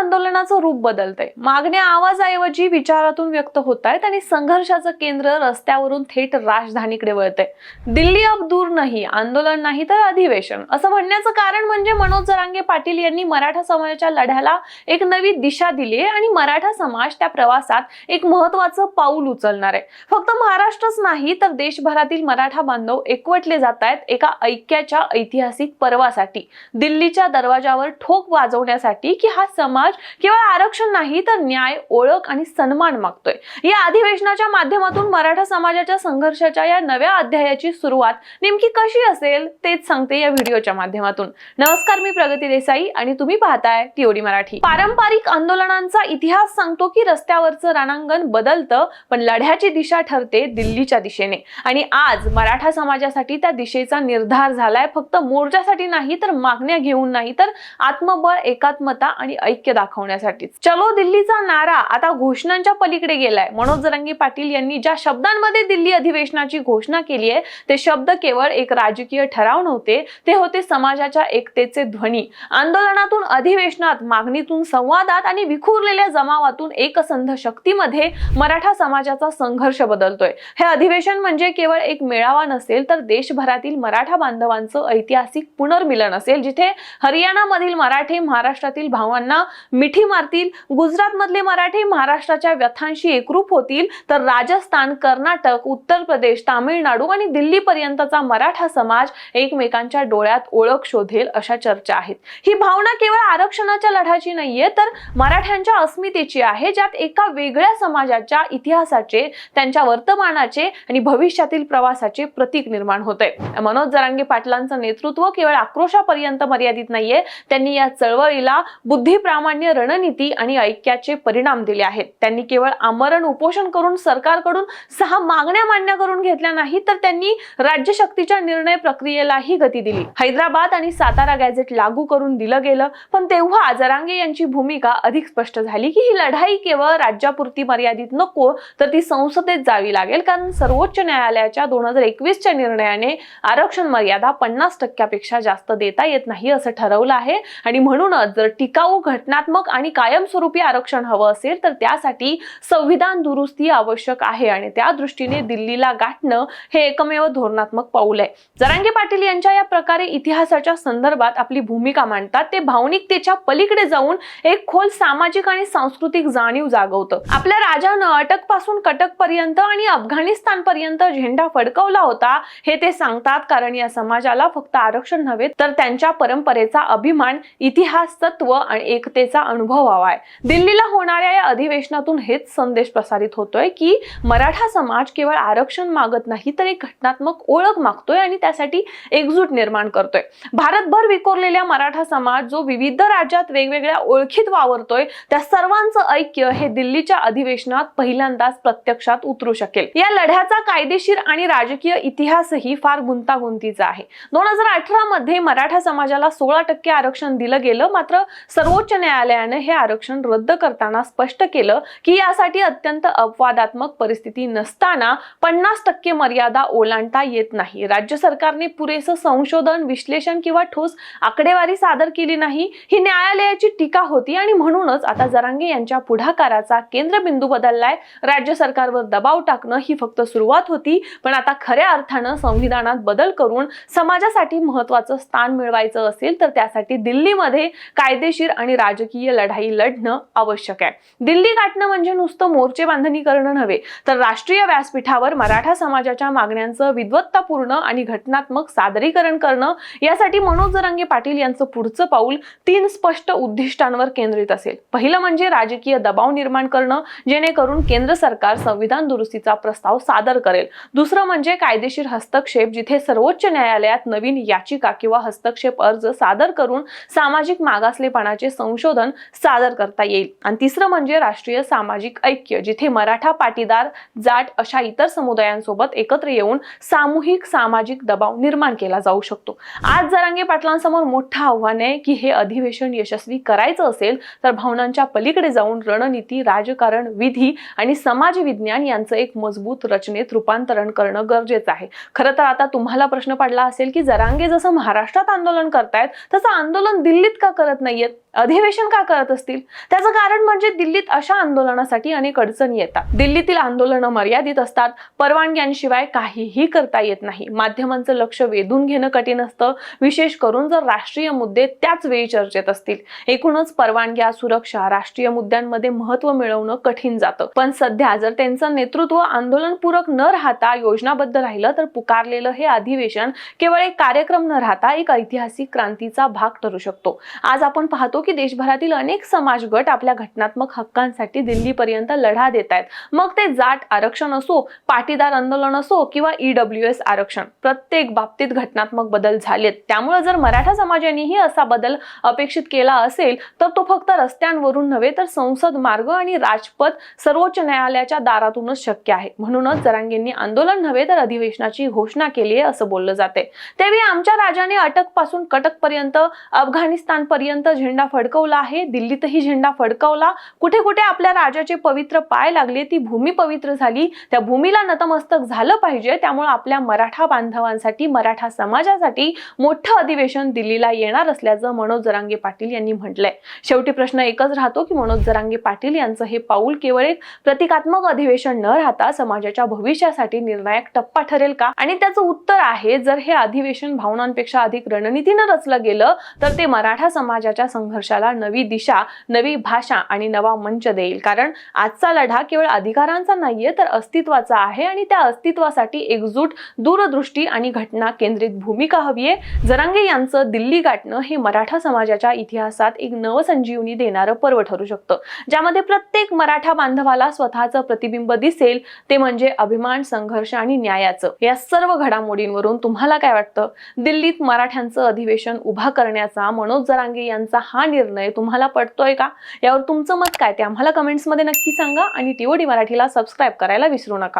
आंदोलनाचं रूप बदलतंय. मागण्या आवाजाऐवजी विचारातून व्यक्त होत आहेत आणि संघर्षाचं केंद्र रस्त्यावरून थेट राजधानीकडे वळतंय. दिल्ली अब दूर नाही आंदोलन नाही तर अधिवेशन. असं म्हणण्याचं कारण म्हणजे मनोज जरांगे पाटील यांनी मराठा समाजाच्या लढ्याला एक नवी दिशा दिली आहे आणि मराठा समाज त्या प्रवासात एक महत्वाचं पाऊल उचलणार आहे. फक्त महाराष्ट्रच नाही तर देशभरातील मराठा बांधव एकवटले जात आहेत एका ऐक्याच्या ऐतिहासिक पर्वासाठी. दिल्लीच्या दरवाजावर ठोक वाजवण्यासाठी की हा समाज केवळ आरक्षण नाही तर न्याय ओळख आणि सन्मान मागतोय. या अधिवेशनाच्या माध्यमातून मराठा समाजाच्या संघर्षाच्या या नव्या अध्यायाची सुरुवात नेमकी कशी असेल तेच सांगते या व्हिडिओच्या माध्यमातून. नमस्कार मी प्रगती देसाई आणि तुम्ही पाहताय टिओडी मराठी. पारंपरिक आंदोलनांचा इतिहास सांगतो की रस्त्यावरचं रणांगण बदलतं पण लढ्याची दिशा ठरते दिल्लीच्या दिशेने. आणि आज मराठा समाजासाठी त्या दिशेचा निर्धार झालाय. फक्त मोर्चासाठी नाही तर मागण्या घेऊन नाही तर आत्मबळ एकात्मता आणि ऐक्य दाखवण्यासाठी चलो दिल्लीचा नारा आता घोषणांच्या पलीकडे गेलाय. मनोज रंगी पाटील यांनी ज्या शब्दांमध्ये दिल्ली अधिवेशनाची घोषणा केली आहे ते शब्द केवळ एक राजकीय ठराव नव्हते ते होते समाजाच्या एकतेचे ध्वनी. आंदोलनातून अधिवेशनात मागणीतून संवादात आणि विखुरलेल्या जमावातून एकसंध शक्तीमध्ये मराठा समाजाचा संघर्ष बदलतोय. हे अधिवेशन म्हणजे केवळ एक मेळावा नसेल तर देशभरातील मराठा बांधवांचं ऐतिहासिक पुनर्मिलन असेल जिथे हरियाणामधील मराठे महाराष्ट्रातील भावांना मिठी मारतील गुजरात मधले महाराष्ट्राच्या व्यथांशी एकरूप होतील तर राजस्थान कर्नाटक उत्तर प्रदेश तामिळनाडू आणि दिल्ली पर्यंतचा मराठा समाज एकमेकांच्या डोळ्यात ओळख शोधेल अशा चर्चा आहेत. ही भावना केवळ आरक्षणाच्या लढ्याची नाहीये तर मराठ्यांच्या अस्मितेची आहे ज्यात एका वेगळ्या समाजाच्या इतिहासाचे त्यांच्या वर्तमानाचे आणि भविष्यातील प्रवासाचे प्रतीक निर्माण होते. मनोज जरांगे पाटलांचं नेतृत्व केवळ आक्रोशापर्यंत मर्यादित नाहीये त्यांनी या चळवळीला बुद्धी सामान्य रणनीती आणि ऐक्याचे परिणाम दिले आहेत. त्यांनी केवळ आमरण उपोषण करून सरकारकडून सहा मागण्या मान्य करून घेतल्या नाही तर त्यांनी राज्यशक्तीच्या निर्णय प्रक्रियेलाही गती दिली. हैदराबाद आणि सातारा गॅझेट लागू करून दिलं गेलं पण तेव्हा आजरांगे यांची भूमिका अधिक स्पष्ट झाली की ही लढाई केवळ राज्यापुरती मर्यादित नको तर ती संसदेत जावी लागेल कारण सर्वोच्च न्यायालयाच्या दोन हजार एकवीसच्या निर्णयाने आरक्षण मर्यादा पन्नास टक्क्यापेक्षा जास्त देता येत नाही असं ठरवलं आहे. आणि म्हणूनच जर टिकाऊ घटनात्मक आणि कायमस्वरूपी आरक्षण हवं असेल तर त्यासाठी संविधान दुरुस्ती आवश्यक आहे आणि त्या दृष्टीने दिल्लीला गाठणं हे एकमेव धोरणात्मक पाऊल आहे. जरांगे पाटील यांच्या या प्रकारे इतिहासाच्या संदर्भात आपली भूमिका मांडतात ते भावनिकतेच्या पलीकडे जाऊन एक खोल सामाजिक आणि सांस्कृतिक जाणीव जागवतं. आपल्या राजानं अटकपासून कटक पर्यंत आणि अफगाणिस्तान पर्यंत झेंडा फडकवला होता हे ते सांगतात कारण या समाजाला फक्त आरक्षण नव्हे तर त्यांच्या परंपरेचा अभिमान इतिहास तत्व आणि एकतेचा अनुभव हवाय दिल्लीला होणाऱ्या या अधिवेशनातून हेच संदेश प्रसारित होतोय की मराठा समाज केवळ आरक्षण मागत नाही तर एक घटनात्मक ओळख मागतोय आणि त्यासाठी एकजूट निर्माण करतोय. भारतभर विखुरलेल्या मराठा समाज जो विविध राज्यात वेगवेगळ्या ओळखीत वावरतोय त्या सर्वांचं ऐक्य हे दिल्लीच्या अधिवेशनात पहिल्यांदाच प्रत्यक्षात उतरू शकेल. या लढ्याचा कायदेशीर आणि राजकीय इतिहासही फार गुंतागुंतीचा आहे. दोन हजार अठरा मध्ये मराठा समाजाला सोळा टक्के आरक्षण दिलं गेलं मात्र सर्वोच्च न्यायालय न्यायालयानं हे आरक्षण रद्द करताना स्पष्ट केलं की यासाठी अत्यंत अपवादात्मक परिस्थिती नसताना पन्नास टक्के मर्यादा ओलांडता येत नाही. राज्य सरकारने पुरेसं संशोधन विश्लेषण किंवा ठोस आकडेवारी सादर केली नाही. ही न्यायालयाची टीका होती आणि म्हणूनच आता जरांगे यांच्या पुढाकाराचा केंद्रबिंदू बदललाय. राज्य सरकारवर दबाव टाकणं ही फक्त सुरुवात होती पण आता खऱ्या अर्थानं संविधानात बदल करून समाजासाठी महत्वाचं स्थान मिळवायचं असेल तर त्यासाठी दिल्लीमध्ये कायदेशीर आणि राजकीय लढाई लढणं आवश्यक आहे. दिल्ली गाठणं म्हणजे नुसतं मोर्चे बांधणी करणं नव्हे तर राष्ट्रीय व्यासपीठावर मराठा समाजाच्या मागण्यांचं विद्वत्तापूर्ण आणि घटनात्मक सादरीकरण करणं यासाठी मनोज जरांगे पाटील यांचं पुढचं पाऊल तीन स्पष्ट उद्दिष्टांवर केंद्रित असेल. पहिलं म्हणजे राजकीय दबाव निर्माण करणं जेणेकरून केंद्र सरकार संविधान दुरुस्तीचा प्रस्ताव सादर करेल. दुसरं म्हणजे कायदेशीर हस्तक्षेप जिथे सर्वोच्च न्यायालयात नवीन याचिका किंवा हस्तक्षेप अर्ज सादर करून सामाजिक मागासलेपणाचे संशोधन सादर करता येईल. आणि तिसरं म्हणजे राष्ट्रीय सामाजिक ऐक्य जिथे मराठा पाटीदार जाट अशा इतर समुदायांसोबत एकत्र येऊन सामूहिक सामाजिक दबाव निर्माण केला जाऊ शकतो. आज जरांगे पाटलांसमोर मोठं आव्हान आहे की हे अधिवेशन यशस्वी करायचं असेल तर भावनांच्या पलीकडे जाऊन रणनीती राजकारण विधी आणि समाज विज्ञान यांचं एक मजबूत रचनेत रूपांतरण करणं गरजेचं आहे. खरं तर आता तुम्हाला प्रश्न पडला असेल की जरांगे जसं महाराष्ट्रात आंदोलन करतायत तसं आंदोलन दिल्लीत का करत नाहीयेत? अधिवेशन का करत असतील? त्याचं कारण म्हणजे दिल्लीत अशा आंदोलनासाठी अनेक अडचणी येतात. दिल्लीतील आंदोलनं मर्यादित असतात. परवानग्यांशिवाय काहीही करता येत नाही. माध्यमांचं लक्ष वेधून घेणं कठीण असतं. विशेष करून जर राष्ट्रीय मुद्दे त्याच वेळी चर्चेत असतील. एकूणच परवानग्या सुरक्षा राष्ट्रीय मुद्द्यांमध्ये महत्त्व मिळवणं कठीण जातं. पण सध्या जर त्यांचं नेतृत्व आंदोलनपूरक न राहता योजनाबद्ध राहिलं तर पुकारलेलं हे अधिवेशन केवळ एक कार्यक्रम न राहता एक ऐतिहासिक क्रांतीचा भाग ठरू शकतो. आज आपण पाहतो की देशभरातील अनेक समाज गट आपल्या घटनात्मक हक्कांसाठी दिल्लीपर्यंत लढा देत आहेत मग ते जाट आरक्षण असो पाटीदार आंदोलन असो किंवा ईडब्ल्यू एस आरक्षण प्रत्येक बाबतीत घटनात्मक बदल झालेत. त्यामुळे जर मराठा समाजानेही असा बदल अपेक्षित केला असेल तर तो फक्त रस्त्यांवरून नव्हे तर संसद मार्ग आणि राजपथ सर्वोच्च न्यायालयाच्या दारातूनच शक्य आहे. म्हणूनच जरांगेंनी आंदोलन नव्हे तर अधिवेशनाची घोषणा केली आहे असं बोललं जाते त्यावेळी आमच्या राजाने अटकपासून कटक पर्यंत अफगाणिस्तान पर्यंत झेंडा फडकवला आहे. दिल्लीतही झेंडा फडकवला. कुठे कुठे आपल्या राजाचे पवित्र पाय लागले ती भूमी पवित्र झाली. त्या भूमीला नतमस्तक झालं पाहिजे. त्यामुळे आपल्या मराठा बांधवांसाठी मराठा समाजासाठी मोठं अधिवेशन दिल्लीला येणार असल्याचं मनोज जरांगे पाटील यांनी म्हटलंय. शेवटी प्रश्न एकच राहतो की मनोज जरांगे पाटील यांचं हे पाऊल केवळ एक प्रतिकात्मक अधिवेशन न राहता समाजाच्या भविष्यासाठी निर्णायक टप्पा ठरेल का? आणि त्याचं उत्तर आहे जर हे अधिवेशन भावनांपेक्षा अधिक रणनीतीनं रचलं गेलं तर ते मराठा समाजाच्या संघर्ष संघर्षाला नवी दिशा नवी भाषा आणि नवा मंच देईल. कारण आजचा लढा केवळ अधिकारांचा नाहीये तर अस्तित्वाचा आहे आणि त्या अस्तित्वासाठी एकजूट दूरदृष्टी आणि घटना केंद्रित भूमिका हवी आहे. जरांगे यांचं दिल्ली गाठणं हे मराठा समाजाच्या इतिहासात एक नवसंजीवनी देणारं पर्व ठरू शकतं. ज्यामध्ये प्रत्येक मराठा बांधवाला स्वतःचं प्रतिबिंब दिसेल ते म्हणजे अभिमान संघर्ष आणि न्यायाचं. या सर्व घडामोडींवरून तुम्हाला काय वाटतं? दिल्लीत मराठ्यांचं अधिवेशन उभा करण्याचा मनोज जरांगे यांचा हा निर्णय तुम्हाला पटतोय का? यावर तुमचं मत काय? ते आम्हाला कमेंट्समध्ये नक्की सांगा आणि टीओडी मराठीला सबस्क्राईब करायला विसरू नका.